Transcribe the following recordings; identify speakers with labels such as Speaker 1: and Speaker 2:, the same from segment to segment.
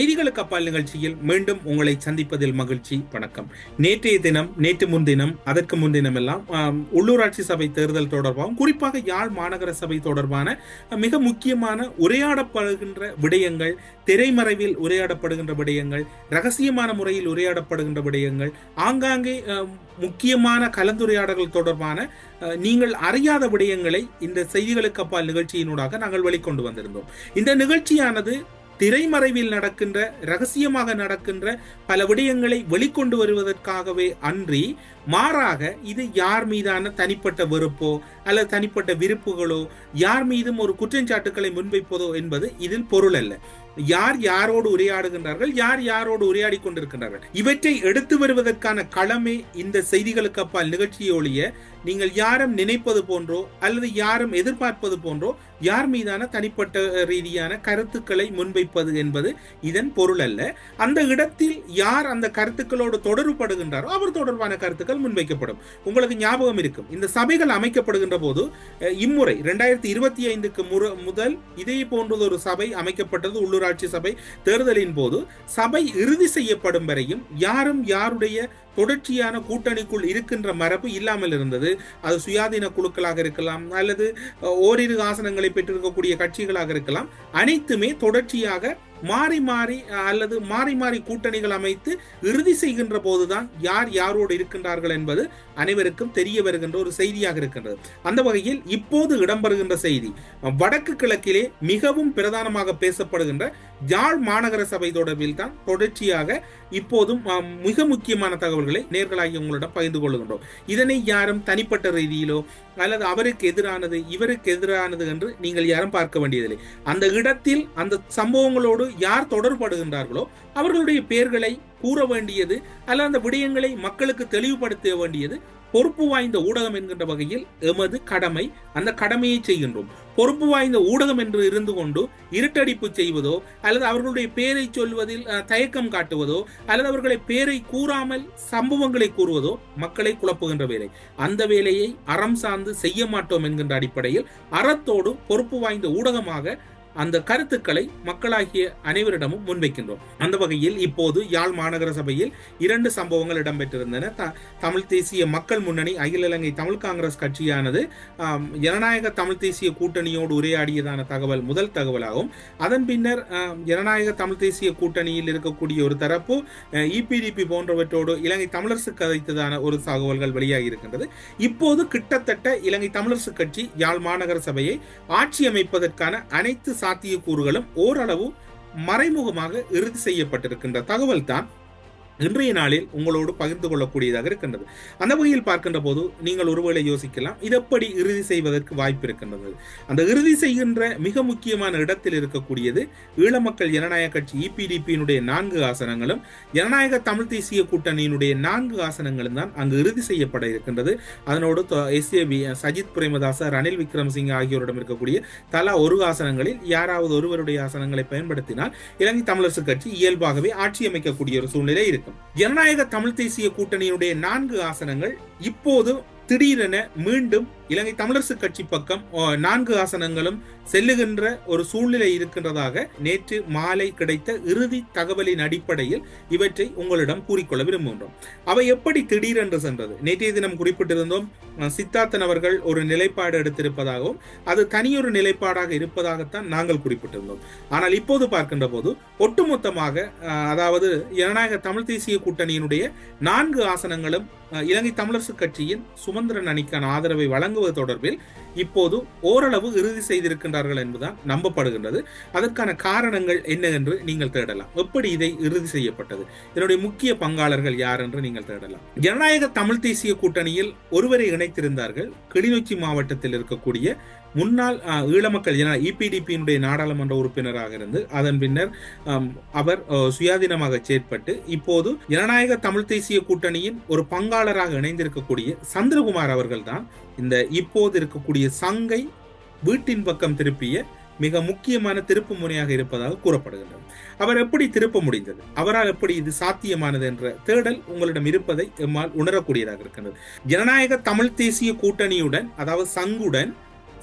Speaker 1: செய்திகளுக்கு அப்பால் நிகழ்ச்சியில் மீண்டும் உங்களை சந்திப்பதில் மகிழ்ச்சி வணக்கம். நேற்றைய தினம் நேற்று முன்தினம் அதற்கு முன்தினம் எல்லாம் உள்ளூராட்சி சபை தேர்தல் தொடர்பாகவும் குறிப்பாக யாழ் மாநகர சபை தொடர்பான மிக முக்கியமான உரையாடப்படுகின்ற விடயங்கள் திரைமறைவில் உரையாடப்படுகின்ற விடயங்கள் ரகசியமான முறையில் உரையாடப்படுகின்ற விடயங்கள் ஆங்காங்கே முக்கியமான கலந்துரையாடல்கள் தொடர்பான நீங்கள் அறியாத விடயங்களை இந்த செய்திகளுக்கு அப்பால் நிகழ்ச்சியினூடாக நாங்கள் வெளிக்கொண்டு வந்திருந்தோம். இந்த நிகழ்ச்சியானது திரைமறைவில் நடக்கின்ற ரகசியமாக நடக்கின்ற பல விடயங்களை வெளிக்கொண்டு வருவதற்காகவே அன்றி மாறாக இது யார் மீதான தனிப்பட்ட வெறுப்போ அல்லது தனிப்பட்ட விருப்புகளோ யார் மீதும் ஒரு குற்றச்சாட்டுக்களை முன்வைப்பதோ என்பது இதில் பொருள் அல்ல. யார் யாரோடு உரையாடுகின்றார்கள் யார் யாரோடு உரையாடி கொண்டிருக்கின்றார்கள்? இவற்றை எடுத்து வருவதற்கான களமே இந்த செய்திகளுக்கு அப்பால் நிகழ்ச்சியை ஒழிய நீங்கள் யாரும் நினைப்பது போன்றோ அல்லது யாரும் எதிர்பார்ப்பது போன்றோ யார் மீதான தனிப்பட்ட ரீதியான கருத்துக்களை முன்வைப்பது என்பது இதன் பொருள் அல்ல. அந்த இடத்தில் யார் அந்த கருத்துக்களோடு தொடர்புபடுகின்றாரோ அவர் தொடர்பான கருத்துக்கள் முன்வைக்கப்படும் உங்களுக்கு ஞாபகம் இருக்கும். இந்த சபைகள் அமைக்கப்படுகின்ற போது இம்முறை ரெண்டாயிரத்தி இருபத்தி ஐந்துக்கு முற- முதல் இதே போன்றது ஒரு சபை அமைக்கப்பட்டது உள்ளூராட்சி சபை. தேர்தலின் போது சபை இறுதி செய்யப்படும் வரையும் யாரும் யாருடைய தொடர்ச்சியான கூட்டணிக்குள் இருக்கின்ற மரபு இல்லாமல் இருந்தது. அது சுயாதீன குழுக்களாக இருக்கலாம் அல்லது ஓரிரு ஆசனங்களை பெற்றிருக்கக்கூடிய கட்சிகளாக இருக்கலாம். அனைத்துமே தொடர்ச்சியாக மாறி மாறி அல்லது மாறி மாறி கூட்டணிகள் அமைத்து இறுதி செய்கின்ற போதுதான் யார் யாரோடு இருக்கின்றார்கள் என்பது அனைவருக்கும் தெரிய வருகின்ற ஒரு செய்தியாக இருக்கின்றது. அந்த வகையில் இப்போது இடம்பெறுகின்ற செய்தி வடக்கு கிழக்கிலே மிகவும் பிரதானமாக பேசப்படுகின்ற யாழ் மாநகர சபை தொடர்பில் தான் தொடர்ச்சியாக இப்போதும் மிக முக்கியமான தகவல்கள் நேர்களாகி உங்களிடம் பகிர்ந்து கொள்கின்றோம் இதனை யாரும் தனிப்பட்ட ரீதியிலோ அல்லது அவருக்கு எதிரானது இவருக்கு எதிரானது என்று நீங்கள் யாரும் பார்க்க வேண்டியதில்லை. அந்த இடத்தில் அந்த சம்பவங்களோடு யார் தொடர்படுகின்றார்களோ அவர்களுடைய பெயர்களை கூற வேண்டியது அல்லது அந்த விடயங்களை மக்களுக்கு தெளிவுபடுத்த வேண்டியது பொறுப்பு வாய்ந்த ஊடகம் என்கின்ற வகையில் எமது கடமை. அந்த கடமையை செய்கின்றோம். பொறுப்பு வாய்ந்த ஊடகம் என்று இருந்து கொண்டு இருட்டடிப்பு செய்வதோ அல்லது அவர்களுடைய பேரை சொல்வதில் தயக்கம் காட்டுவதோ அல்லது அவர்களை பேரை கூறாமல் சம்பவங்களை கூறுவதோ மக்களை குழப்புகின்ற வேலை. அந்த வேலையை அறம் சார்ந்து செய்ய மாட்டோம் என்கின்ற அடிப்படையில் அறத்தோடு பொறுப்பு வாய்ந்த ஊடகமாக அந்த கருத்துக்களை மக்களாகிய அனைவரிடமும் முன்வைக்கின்றோம். அந்த வகையில் இப்போது யாழ் மாநகர சபையில் இரண்டு சம்பவங்கள் இடம்பெற்றிருந்தன. த- தமிழ் தேசிய மக்கள் முன்னணி அகில இலங்கை தமிழ் காங்கிரஸ் கட்சியானது ஜனநாயக தமிழ் தேசிய கூட்டணியோடு உரையாடியதான தகவல் முதல் தகவலாகும். அதன் பின்னர் ஜனநாயக தமிழ் தேசிய கூட்டணியில் இருக்கக்கூடிய ஒரு தரப்பு இபிடிபி போன்றவற்றோடு இலங்கை தமிழரசு கதைத்ததான ஒரு தகவல்கள் வெளியாகி இருக்கின்றது இப்போது கிட்டத்தட்ட இலங்கை தமிழரசு கட்சி யாழ் மாநகர சபையை ஆட்சி அமைப்பதற்கான அனைத்து சாத்தியக்கூறுகளும் ஓரளவு மறைமுகமாக இறுதி செய்யப்பட்டிருக்கின்ற தகவல் தான் இன்றைய நாளில் உங்களோடு பகிர்ந்து கொள்ளக்கூடியதாக இருக்கின்றது. அந்த வகையில் பார்க்கின்ற போது நீங்கள் ஒருவேளை யோசிக்கலாம் இது எப்படி இறுதி செய்வதற்கு வாய்ப்பு இருக்கின்றது? அந்த இறுதி செய்கின்ற மிக முக்கியமான இடத்தில் இருக்கக்கூடியது ஈழ மக்கள் ஜனநாயக கட்சி இபிடிபியினுடைய நான்கு ஆசனங்களும் ஜனநாயக தமிழ் தேசிய கூட்டணியினுடைய நான்கு ஆசனங்களும் தான் அங்கு இறுதி செய்யப்பட இருக்கின்றது. அதனோடு எஸ்ஏபி சஜித் பிரேமதாச ரணில் விக்ரம்சிங் ஆகியோரிடம் இருக்கக்கூடிய தலா ஒரு ஆசனங்களில் யாராவது ஒருவருடைய ஆசனங்களை பயன்படுத்தினால் இலங்கை தமிழரசு கட்சி இயல்பாகவே ஆட்சி அமைக்கக்கூடிய ஒரு சூழ்நிலை இருக்கும். ஜனநாயக தமிழ் தேசிய கூட்டணியுடைய நான்கு ஆசனங்கள் இப்போது திடீரென மீண்டும் இலங்கை தமிழரசு கட்சி பக்கம் நான்கு ஆசனங்களும் செல்லுகின்ற ஒரு சூழ்நிலை இருக்கின்றதாக நேற்று மாலை கிடைத்த இறுதி தகவலின் அடிப்படையில் இவற்றை உங்களிடம் கூறிக்கொள்ள விரும்புகின்றோம். அவை எப்படி திடீரென்று சென்றது? நேற்றைய தினம் குறிப்பிட்டிருந்தோம் சித்தார்த்தன் அவர்கள் ஒரு நிலைப்பாடு எடுத்திருப்பதாகவும் அது தனியொரு நிலைப்பாடாக இருப்பதாகத்தான் நாங்கள் குறிப்பிட்டிருந்தோம். ஆனால் இப்போது பார்க்கின்ற போது ஒட்டுமொத்தமாக அதாவது ஜனநாயக தமிழ் தேசிய கூட்டணியினுடைய நான்கு ஆசனங்களும் இலங்கை தமிழரசு கட்சியின் சுமந்திரன் அணிக்கான ஆதரவை வழங்குவது தொடர்பில் இப்போது ஓரளவு இறுதி செய்திருக்கின்றார்கள் என்பதுதான் நம்பப்படுகின்றது. அதற்கான காரணங்கள் என்ன என்று நீங்கள் தேடலாம். எப்படி இதை இறுதி செய்யப்பட்டது? இதனுடைய முக்கிய பங்காளர்கள் யார் என்று நீங்கள் தேடலாம். ஜனநாயக தமிழ் தேசிய கூட்டணியில் ஒருவரை இணைத்திருந்தார்கள். கிளிநொச்சி மாவட்டத்தில் இருக்கக்கூடிய முன்னாள் ஈழமக்கள் ஜன இபிடிபியினுடைய நாடாளுமன்ற உறுப்பினராக இருந்து அதன் பின்னர் அவர் சுயாதீனமாக செயற்பட்டு இப்போது ஜனநாயக தமிழ் தேசிய கூட்டணியின் ஒரு பங்காளராக இணைந்திருக்கக்கூடிய சந்திரகுமார் அவர்கள்தான் இந்த இப்போது இருக்கக்கூடிய சங்கை வீட்டின் பக்கம் திருப்பிய மிக முக்கியமான திருப்பு முனையாக இருப்பதாக கூறப்படுகின்றது. அவர் எப்படி திருப்ப முடிந்தது? அவரால் எப்படி இது சாத்தியமானது என்ற தேடல் உங்களிடம் இருப்பதை எம்மால் உணரக்கூடியதாக இருக்கின்றது. ஜனநாயக தமிழ் தேசிய கூட்டணியுடன் அதாவது சங்குடன்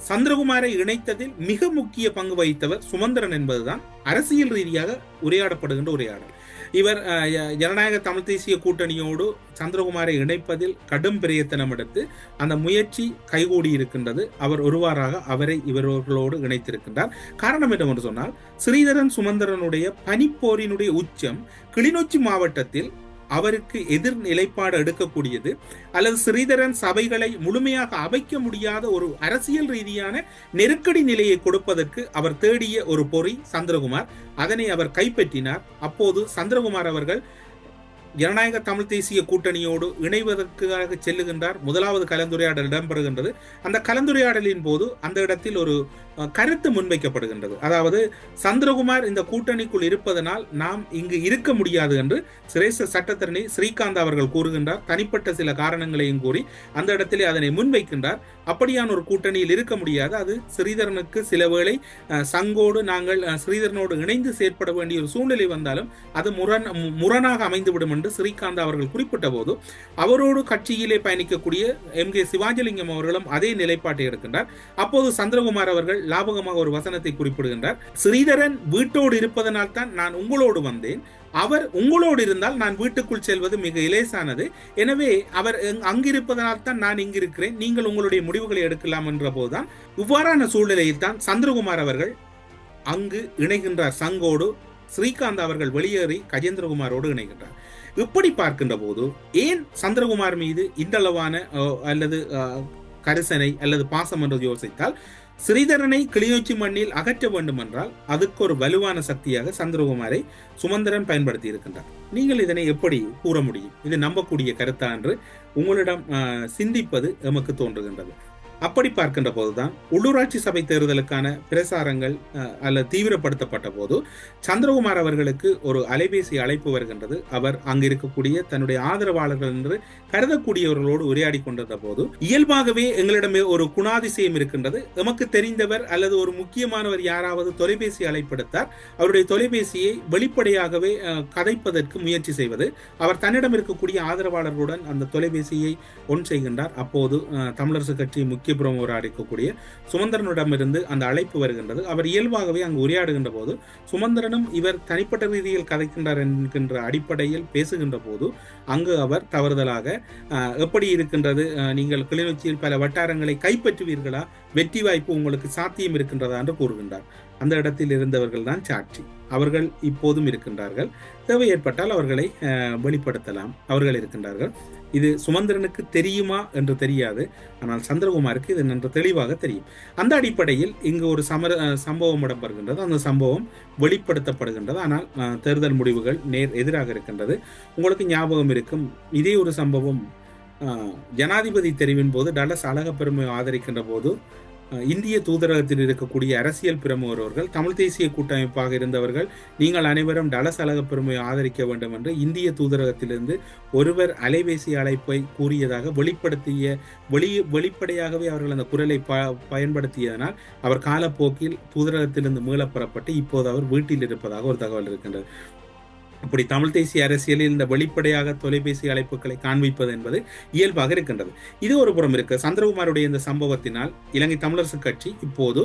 Speaker 1: சந்திரகுமாரை இணைத்ததில் மிக முக்கிய பங்கு வகித்தவர் சுமந்திரன் என்பதுதான். அரசியல் ரீதியாக உரையாடப்படுகின்ற உரையாடல் இவர் ஜனநாயக தமிழ் தேசிய கூட்டணியோடு சந்திரகுமாரை இணைப்பதில் கடும் பிரயத்தனம் எடுத்து அந்த முயற்சி கைகூடி இருக்கின்றது. அவர் ஒருவாறாக அவரை இவர்களோடு இணைத்திருக்கின்றார். காரணம் என்னவென்று சொன்னால் ஸ்ரீதரன் சுமந்திரனுடைய பனிப்போரினுடைய உச்சம் கிளிநொச்சி மாவட்டத்தில் அவருக்கு எதிர் நிலைப்பாடு எடுக்கக்கூடியது அல்லது ஸ்ரீதரன் சபைகளை முழுமையாக அமைக்க முடியாத ஒரு அரசியல் ரீதியான நெருக்கடி நிலையை கொடுப்பதற்கு அவர் தேடிய ஒரு பொறி சந்திரகுமார். அதனை அவர் கைப்பற்றினார். அப்போது சந்திரகுமார் அவர்கள் ஜனநாயக தமிழ் தேசிய கூட்டணியோடு இணைவதற்காக செல்லுகின்றார் முதலாவது கலந்துரையாடல் இடம்பெறுகின்றது. அந்த கலந்துரையாடலின் போது அந்த இடத்தில் ஒரு கருத்து முன்வைக்கப்படுகின்றது. அதாவது சந்திரகுமார் இந்த கூட்டணிக்குள் இருப்பதனால் நாம் இங்கு இருக்க முடியாது என்று சிரேஷ்ட சட்டத்தரணி ஸ்ரீகாந்த் அவர்கள் கூறுகின்றார். தனிப்பட்ட சில காரணங்களையும் கூறி அந்த இடத்திலே அதனை முன்வைக்கின்றார். அப்படியான ஒரு கூட்டணியில் இருக்க முடியாது. அது ஸ்ரீதரனுக்கு சில வேளை சங்கோடு நாங்கள் ஸ்ரீதரனோடு இணைந்து செயற்பட வேண்டிய ஒரு சூழ்நிலை வந்தாலும் அது முரண் மு- முரணாக அமைந்துவிடும் என்று ஸ்ரீகாந்த் அவர்கள் குறிப்பிட்ட போது அவரோடு கட்சியிலே பயணிக்கக்கூடிய எம் கே சிவாஜிலிங்கம் அவர்களும் அதே நிலைப்பாட்டை எடுக்கின்றார். அப்போது சந்திரகுமார் அவர்கள் லாபகமாக ஒரு வசனத்தை குறிப்பிடுகின்றார். ஸ்ரீதரன் வீட்டோடு இருப்பதனால் தான் நான் உங்களோடு வந்தேன். அவர் உங்களோடு இருந்தால் நான் வீட்டுக்குள் செல்வது மிக இலேசானது. எனவே அவர் அங்கிருப்பதனால் தான் நான் இங்கிருக்கிறேன். நீங்கள் உங்களுடைய முடிவுகளை எடுக்கலாம் என்ற போதுதான் இவ்வாறான சூழ்நிலையில் தான் சந்திரகுமார் அவர்கள் அங்கு இணைகின்றார். சங்கோடு ஸ்ரீகாந்த் அவர்கள் வெளியேறி கஜேந்திரகுமாரோடு இணைகின்றார். இப்படி பார்க்கின்ற போது ஏன் சந்திரகுமார் மீது இந்த அளவான அல்லது கரிசனை அல்லது பாசம் என்று யோசித்தால் ஸ்ரீதரனை கிளிநொச்சி மண்ணில் அகற்ற வேண்டும் என்றால் அதுக்கு ஒரு வலுவான சக்தியாக சந்திரகுமாரை சுமந்திரன் பயன்படுத்தி இருக்கின்றார். நீங்கள் இதனை எப்படி கூற முடியும்? இது நம்பக்கூடிய கருத்தா என்று உங்களிடம் சிந்திப்பது எமக்கு தோன்றுகின்றது. அப்படி பார்க்கின்ற போதுதான் உள்ளூராட்சி சபை தேர்தலுக்கான பிரசாரங்கள் அல்ல தீவிரப்படுத்தப்பட்ட போது சந்திரகுமார் அவர்களுக்கு ஒரு அலைபேசி அழைப்பு வருகின்றது. அவர் அங்கு இருக்கக்கூடிய தன்னுடைய ஆதரவாளர்கள் என்று கருதக்கூடியவர்களோடு உரையாடி கொண்டிருந்த போது இயல்பாகவே எங்களிடமே ஒரு குணாதிசயம் இருக்கின்றது. எமக்கு தெரிந்தவர் அல்லது ஒரு முக்கியமானவர் யாராவது தொலைபேசி அழைப்படுத்தார். அவருடைய தொலைபேசியை வெளிப்படையாகவே கதைப்பதற்கு முயற்சி செய்வது. அவர் தன்னிடம் இருக்கக்கூடிய ஆதரவாளர்களுடன் அந்த தொலைபேசியை ஒன் செய்கின்றார். அப்போது தமிழரசு கட்சி முக்கிய பிரமுகராக உரையாடிக்கக்கூடிய சுமந்திரனிடமிருந்து அந்த அழைப்பு வருகின்றது. அவர் இயல்பாகவே அங்கு உரையாடுகின்ற போது சுமந்திரனும் இவர் தனிப்பட்ட ரீதியில் கதைக்கின்றார் என்கின்ற அடிப்படையில் பேசுகின்ற போது அங்கு அவர் தவறுதலாக எப்படி இருக்கின்றது? நீங்கள் கிளிநொச்சியில் பல வட்டாரங்களை கைப்பற்றுவீர்களா? வெற்றி வாய்ப்பு உங்களுக்கு சாத்தியம் இருக்கின்றதா? என்று கூறுகின்றார். அந்த இடத்தில் இருந்தவர்கள் தான் சாட்சி. அவர்கள் இப்போதும் இருக்கின்றார்கள். தேவை ஏற்பட்டால் அவர்களை வெளிப்படுத்தலாம். அவர்கள் இருக்கின்றார்கள். இது சுமந்திரனுக்கு தெரியுமா என்று தெரியாது. ஆனால் சந்திரகுமாருக்கு இது நன்று தெளிவாக தெரியும். அந்த அடிப்படையில் இங்கு ஒரு சமர சம்பவம் இடம்பெறுகின்றது. அந்த சம்பவம் வெளிப்படுத்தப்படுகின்றது. ஆனால் தேர்தல் முடிவுகள் நேர் எதிராக இருக்கின்றது. உங்களுக்கு ஞாபகம் இருக்கும் இதே ஒரு சம்பவம் ஜனாதிபதி தெரிவின் போது டலஸ் அழகப்பெருமை ஆதரிக்கின்ற போது இந்திய தூதரகத்தில் இருக்கக்கூடிய அரசியல் பிரமுகர்கள் தமிழ் தேசிய கூட்டமைப்பாக இருந்தவர்கள் நீங்கள் அனைவரும் டலஸ் அழக பெருமையை ஆதரிக்க வேண்டும் என்று இந்திய தூதரகத்திலிருந்து ஒருவர் அலைபேசி அழைப்பை கூறியதாக வெளிப்படுத்திய வெளி வெளிப்படையாகவே அவர்கள் அந்த குரலை ப பயன்படுத்தியதனால் அவர் காலப்போக்கில் தூதரகத்திலிருந்து மீளப் பெறப்பட்டு இப்போது அவர் வீட்டில் இருப்பதாக ஒரு தகவல் இருக்கின்றது. அப்படி தமிழ் தேசிய அரசியலில் இந்த வெளிப்படையாக தொலைபேசி அழைப்புகளை காண்பிப்பது என்பது இயல்பாக இருக்கின்றது. இது ஒரு புறம் இருக்கு. சந்திரகுமாருடைய இந்த சம்பவத்தினால் இலங்கை தமிழரசு கட்சி இப்போது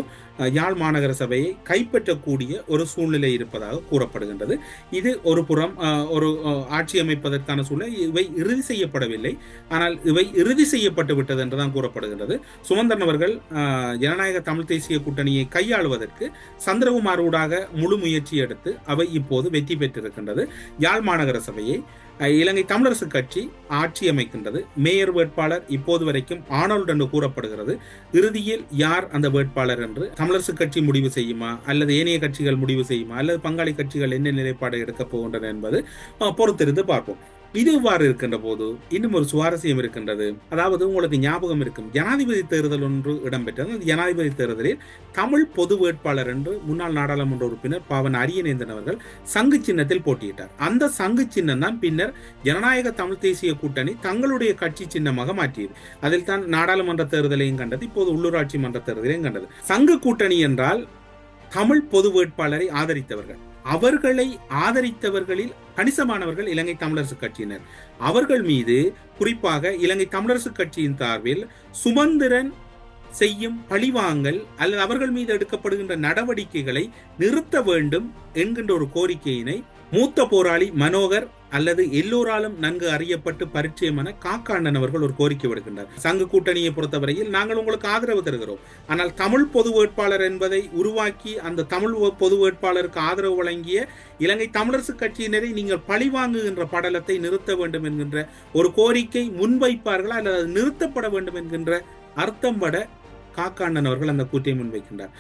Speaker 1: யாழ் மாநகர சபையை கைப்பற்றக்கூடிய ஒரு சூழ்நிலை இருப்பதாக கூறப்படுகின்றது. இது ஒரு புறம் ஒரு ஆட்சி அமைப்பதற்கான சூழ்நிலை. இவை இறுதி செய்யப்படவில்லை. ஆனால் இவை இறுதி செய்யப்பட்டு விட்டது என்றுதான் கூறப்படுகின்றது. சுமந்திரன் அவர்கள் ஜனநாயக தமிழ் தேசிய கூட்டணியை கையாளுவதற்கு சந்திரகுமார் ஊடாக முழு முயற்சி எடுத்து அவை இப்போது வெற்றி பெற்றிருக்கின்றது. யாழ் மாநகர சபையை இலங்கை தமிழரசு கட்சி ஆட்சி அமைக்கின்றது. மேயர் வேட்பாளர் இப்போது வரைக்கும் ஆனோல்ட் என்று கூறப்படுகிறது. இறுதியில் யார் அந்த வேட்பாளர் என்று தமிழரசு கட்சி முடிவு செய்யுமா? அல்லது ஏனைய கட்சிகள் முடிவு செய்யுமா? அல்லது பங்காளி கட்சிகள் என்ன நிலைப்பாடு எடுக்கப் போகின்றன என்பது பொறுத்திருந்து பார்ப்போம். இது இவ்வாறு இருக்கின்ற போது இன்னும் ஒரு சுவாரஸ்யம் இருக்கின்றது. அதாவது உங்களுக்கு ஞாபகம் இருக்கும். ஜனாதிபதி தேர்தல் ஒன்று இடம்பெற்றது. அந்த ஜனாதிபதி தேர்தலில் தமிழ் பொது வேட்பாளர் என்று முன்னாள் நாடாளுமன்ற உறுப்பினர் பாவன் அரியநேந்தன் அவர்கள் சங்கு சின்னத்தில் போட்டியிட்டார். அந்த சங்கு சின்னம் தான் பின்னர் ஜனநாயக தமிழ் தேசிய கூட்டணி தங்களுடைய கட்சி சின்னமாக மாற்றியது. அதில் தான் நாடாளுமன்ற தேர்தலையும் கண்டது இப்போது உள்ளூராட்சி மன்ற தேர்தலையும் கண்டது. சங்கு கூட்டணி என்றால் தமிழ் பொது வேட்பாளரை ஆதரித்தவர்கள். அவர்களை ஆதரித்தவர்களில் கணிசமானவர்கள் இலங்கை தமிழரசு கட்சியினர். அவர்கள் மீது குறிப்பாக இலங்கை தமிழரசு கட்சியின் சார்பில் சுமந்திரன் செய்யும் பழிவாங்கல் அல்லது அவர்கள் மீது எடுக்கப்படுகின்ற நடவடிக்கைகளை நிறுத்த வேண்டும் என்கின்ற ஒரு கோரிக்கையினை மூத்த போராளி மனோகர் அல்லது எல்லோராலும் நன்கு அறியப்பட்டு பரிச்சயமான காக்காண்ணன் அவர்கள் ஒரு கோரிக்கை விடுக்கின்றார் சங்க கூட்டணியை பொறுத்தவரையில் நாங்கள் உங்களுக்கு ஆதரவு தருகிறோம். ஆனால் தமிழ் பொது வேட்பாளர் என்பதை உருவாக்கி அந்த தமிழ் பொது வேட்பாளருக்கு ஆதரவு வழங்கிய இலங்கை தமிழரசு கட்சியினரை நீங்கள் பழிவாங்குகின்ற படலத்தை நிறுத்த வேண்டும் என்கின்ற ஒரு கோரிக்கை முன்வைப்பார்களா அல்லது அது நிறுத்தப்பட வேண்டும் என்கின்ற அர்த்தம் பட காக்காண்டன் அவர்கள் அந்த கூட்டை முன்வைக்கின்றார்.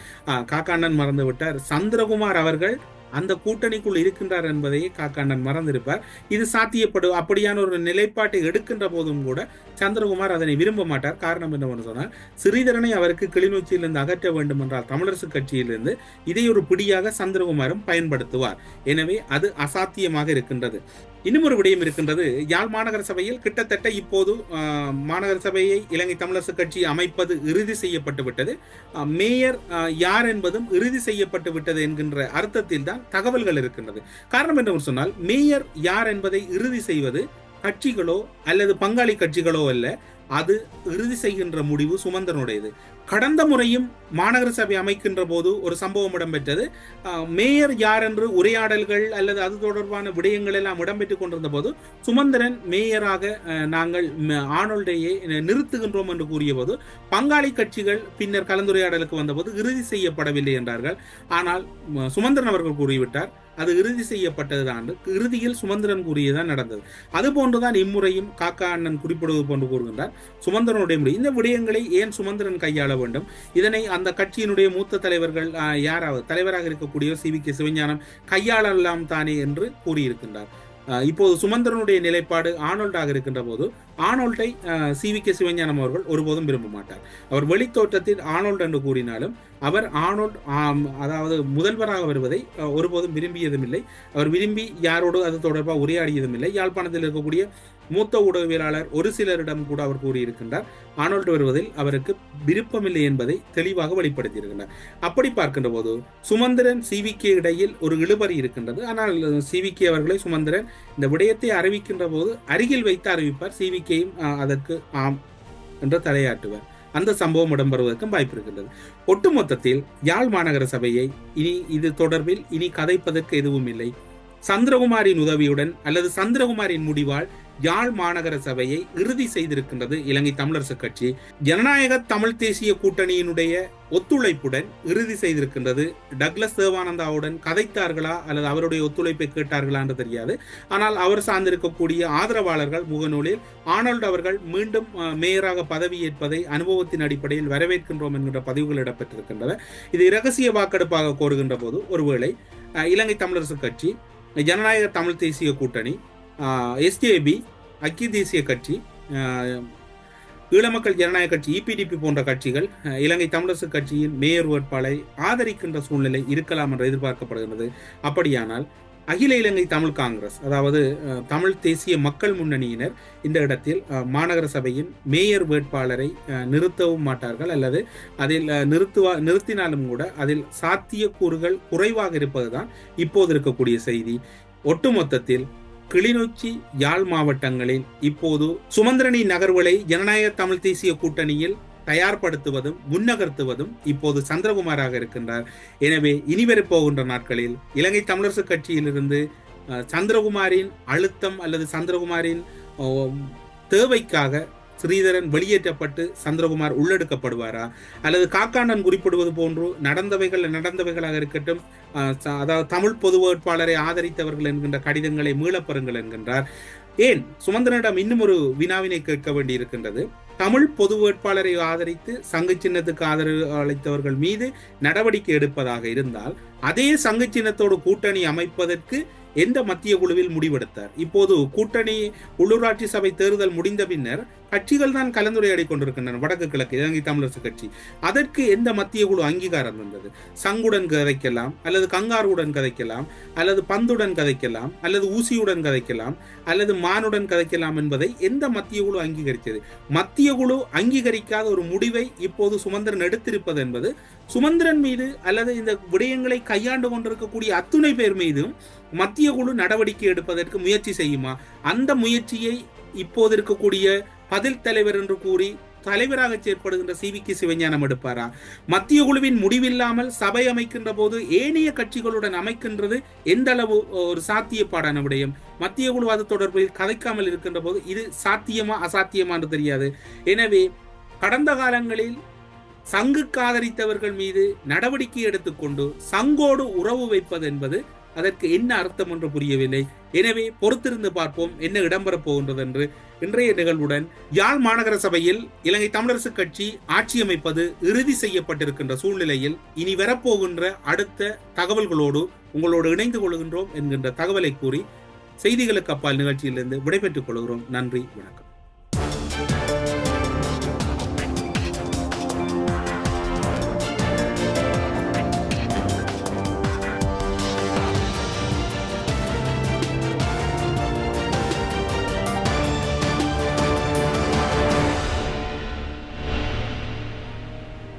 Speaker 1: காக்காண்டன் மறந்து விட்டார் சந்திரகுமார் அவர்கள் அந்த கூட்டணிக்குள் இருக்கின்றார் என்பதையே காக்காண்டன் மறந்திருப்பார். இது சாத்தியப்படு அப்படியான ஒரு நிலைப்பாட்டை எடுக்கின்ற போதும் கூட சந்திரகுமார் அதனை விரும்ப மாட்டார். காரணம் என்னவென்று சொன்னால் சிறிதரனை அவருக்கு கிளிநொச்சியிலிருந்து அகற்ற வேண்டும் என்றால் தமிழரசு கட்சியிலிருந்து இதை ஒரு பிடியாக சந்திரகுமாரும் பயன்படுத்துவார். எனவே அது அசாத்தியமாக இருக்கின்றது. இன்னும் ஒரு விடயம் இருக்கின்றது. யாழ் மாநகர சபையில் கிட்டத்தட்ட இப்போது மாநகர சபையை இலங்கை தமிழரசு கட்சி அமைப்பது இறுதி செய்யப்பட்டு விட்டது மேயர் யார் என்பதும் இறுதி செய்யப்பட்டு விட்டது என்கின்ற அர்த்தத்தில் தான் தகவல்கள் இருக்கின்றது. காரணம் என்று சொன்னால் மேயர் யார் என்பதை இறுதி செய்வது கட்சிகளோ அல்லது பங்காளி கட்சிகளோ அல்ல அது இறுதி செய்கின்ற முடிவு சுமந்தனுடையது. கடந்த முறையும் மாநகர சபை அமைக்கின்ற போது ஒரு சம்பவம் இடம்பெற்றது. மேயர் யார் என்று உரையாடல்கள் அல்லது அது தொடர்பான விடயங்கள் எல்லாம் இடம்பெற்றுக் கொண்டிருந்த போது சுமந்திரன் மேயராக நாங்கள் ம- ஆனோல்டையை நிறுத்துகின்றோம் என்று கூறிய போது பங்காளி கட்சிகள் பின்னர் கலந்துரையாடலுக்கு வந்தபோது இறுதி செய்யப்படவில்லை என்றார்கள். ஆனால் சுமந்திரன் அவர்கள் கூறிவிட்டார் அது இறுதி செய்யப்பட்டதுதான் இறுதியில் சுமந்திரன் கூறியதான் நடந்தது. அது போன்றுதான் இம்முறையும் காக்கா அண்ணன் குறிப்பிடுவது போன்று கூறுகின்றார். சுமந்திரனுடைய முடி இந்த விடயங்களை ஏன் சுமந்திரன் கையாள வேண்டும்? இதனை அந்த கட்சியினுடைய மூத்த தலைவர்கள் யாராவது தலைவராக இருக்கக்கூடிய சி வி கே சிவஞானம் கையாளலாம் தானே என்று கூறியிருக்கின்றார். இப்போது சுமந்திரனுடைய நிலைப்பாடு ஆனோல்டாக இருக்கின்ற போது ஆனோல்டை சி வி கே சிவஞானம் அவர்கள் ஒருபோதும் விரும்ப மாட்டார். அவர் வெளித்தோற்றத்தில் ஆனோல்ட் என்று கூறினாலும் அவர் ஆனோல்ட் அதாவது முதல்வராக வருவதை ஒருபோதும் விரும்பியதும் இல்லை அவர் விரும்பி யாரோடு அது தொடர்பாக உரையாடியதும் இல்லை யாழ்ப்பாணத்தில் இருக்கக்கூடிய மூத்த ஊடகவியலாளர் ஒரு சிலரிடம் கூட அவர் கூறியிருக்கின்றார் ஆனோல்ட் வருவதில் அவருக்கு விருப்பமில்லை என்பதை தெளிவாக வெளிப்படுத்தியிருக்கின்றார். அப்படி பார்க்கின்ற போது சுமந்திரன் சிவிக்கு இடையில் ஒரு இழுபறி இருக்கின்றது. ஆனால் சிவிக்கு அவர்களை சுமந்திரன் இந்த விடயத்தை அறிவிக்கின்ற போது அருகில் வைத்து அறிவிப்பார் சிவிக்கையும் அதற்கு ஆம் என்று தலையாட்டுவார். அந்த சம்பவம் இடம்பெறுவதற்கும் வாய்ப்பு இருக்கின்றது. ஒட்டுமொத்தத்தில் யாழ் மாநகர சபையை இனி இது தொடர்பில் இனி கதைப்பதற்கு எதுவும் இல்லை. சந்திரகுமாரின் உதவியுடன் அல்லது சந்திரகுமாரின் முடிவால் யாழ் மாநகர சபையை இறுதி செய்திருக்கின்றது இலங்கை தமிழரசு கட்சி. ஜனநாயக தமிழ் தேசிய கூட்டணியினுடைய ஒத்துழைப்புடன் இறுதி செய்திருக்கின்றது. டக்ளஸ் தேவானந்தாவுடன் கதைத்தார்களா அல்லது அவருடைய ஒத்துழைப்பை கேட்டார்களா என்று தெரியாது. ஆனால் அவர் சார்ந்திருக்கக்கூடிய ஆதரவாளர்கள் முகநூலில் ஆனல்ட் அவர்கள் மீண்டும் மேயராக பதவியேற்பதை அனுபவத்தின் அடிப்படையில் வரவேற்கின்றோம் என்கின்ற பதிவுகள் இடம்பெற்றிருக்கின்றன. இது இரகசிய வாக்கெடுப்பாக கோருகின்ற போது ஒருவேளை இலங்கை தமிழரசு கட்சி ஜனநாயக தமிழ் தேசிய கூட்டணி எஸ்டிஏபி ஐக்கிய தேசிய கட்சி ஈழமக்கள் ஜனநாயக கட்சி இபிடிபி போன்ற கட்சிகள் இலங்கை தமிழரசு கட்சியின் மேயர் வேட்பாளரை ஆதரிக்கின்ற சூழ்நிலை இருக்கலாம் என்று எதிர்பார்க்கப்படுகிறது அப்படியானால் அகில இலங்கை தமிழ் காங்கிரஸ் அதாவது தமிழ் தேசிய மக்கள் முன்னணியினர் இந்த இடத்தில் மாநகர சபையின் மேயர் வேட்பாளரை நிறுத்தவும் மாட்டார்கள். அல்லது அதில் நிறுத்துவா நிறுத்தினாலும் கூட அதில் சாத்தியக்கூறுகள் குறைவாக இருப்பதுதான் இப்போது இருக்கக்கூடிய செய்தி. ஒட்டுமொத்தத்தில் கிளிநொச்சி யாழ் மாவட்டங்களில் இப்போது சுமந்திரனின் நகர்வுகளை ஜனநாயக தமிழ் தேசிய கூட்டணியில் தயார்படுத்துவதும் முன்னகர்த்துவதும் இப்போது சந்திரகுமாராக இருக்கின்றார். எனவே இனிவரப் போகின்ற நாட்களில் இலங்கை தமிழரசு கட்சியிலிருந்து சந்திரகுமாரின் அழுத்தம் அல்லது சந்திரகுமாரின் தேவைக்காக ஸ்ரீதரன் வெளியேற்றப்பட்டு சந்திரகுமார் உள்ளெடுக்கப்படுவாரா? அல்லது காக்காண்டன் குறிப்பிடுவது போன்று நடந்தவைகள் நடந்தவைகளாக இருக்கட்டும் அதாவது தமிழ் பொது வேட்பாளரை ஆதரித்தவர்கள் என்கின்ற கடிதங்களை மீளப்பெறுங்கள் என்கின்றார். ஏன்? சுமந்திரனிடம் இன்னும் ஒரு வினாவினை கேட்க வேண்டியிருக்கின்றது. தமிழ் பொது வேட்பாளரை ஆதரித்து சங்கு சின்னத்துக்கு ஆதரவு அளித்தவர்கள் மீது நடவடிக்கை எடுப்பதாக இருந்தால் அதே சங்கு சின்னத்தோடு கூட்டணி அமைப்பதற்கு எந்த மத்திய குழுவில் முடிவெடுத்தார்? இப்போது கூட்டணி உள்ளூராட்சி சபை தேர்தல் முடிந்த பின்னர் கட்சிகள் தான் கலந்துரையாடி கொண்டிருக்கின்றன வடக்கு கிழக்கு இலங்கை தமிழரசு கட்சி. அதற்கு எந்த மத்திய குழு அங்கீகாரம் தந்தது சங்குடன் கதைக்கலாம் அல்லது கங்காருடன் கதைக்கலாம் அல்லது பந்துடன் கதைக்கலாம் அல்லது ஊசியுடன் கதைக்கலாம் அல்லது மானுடன் கதைக்கலாம் என்பதை எந்த மத்திய குழு அங்கீகரித்தது? மத்திய குழு அங்கீகரிக்காத ஒரு முடிவை இப்போது சுமந்திரன் எடுத்திருப்பது என்பது சுமந்திரன் மீது அல்லது இந்த விடயங்களை கையாண்டு கொண்டிருக்கக்கூடிய அத்துணை பேர் மீதும் மத்திய குழு நடவடிக்கை எடுப்பதற்கு முயற்சி செய்யுமா? அந்த முயற்சியை இப்போது இருக்கக்கூடிய பதில் தலைவர் என்று கூறி தலைவராக செயற்படுகின்ற சி வி கே சிவஞானம் எடுப்பாரா? மத்திய குழுவின் முடிவில்லாமல் சபை அமைக்கின்ற போது ஏனைய கட்சிகளுடன் அமைக்கின்றது எந்த அளவு ஒரு சாத்தியப்பாடான விடயம்? மத்திய குழு அது தொடர்பில் கதைக்காமல் இருக்கின்ற போது இது சாத்தியமா அசாத்தியமா என்று தெரியாது. எனவே கடந்த காலங்களில் சங்குக்கு ஆதரித்தவர்கள் மீது நடவடிக்கை எடுத்துக்கொண்டு சங்கோடு உறவு வைப்பது என்பது அதற்கு என்ன அர்த்தம் என்று புரியவில்லை. எனவே பொறுத்திருந்து பார்ப்போம் என்ன இடம்பெறப் போகின்றது என்று இன்றைய நிகழ்வுடன் யாழ் மாநகர சபையில் இலங்கை தமிழரசு கட்சி ஆட்சி அமைப்பது இறுதி செய்யப்பட்டிருக்கின்ற சூழ்நிலையில் இனி வரப்போகின்ற அடுத்த தகவல்களோடு உங்களோடு இணைந்து கொள்கின்றோம் என்கின்ற தகவலை கூறி செய்திகளுக்கு அப்பால் நிகழ்ச்சியிலிருந்து விடைபெற்றுக் கொள்கிறோம். நன்றி வணக்கம்.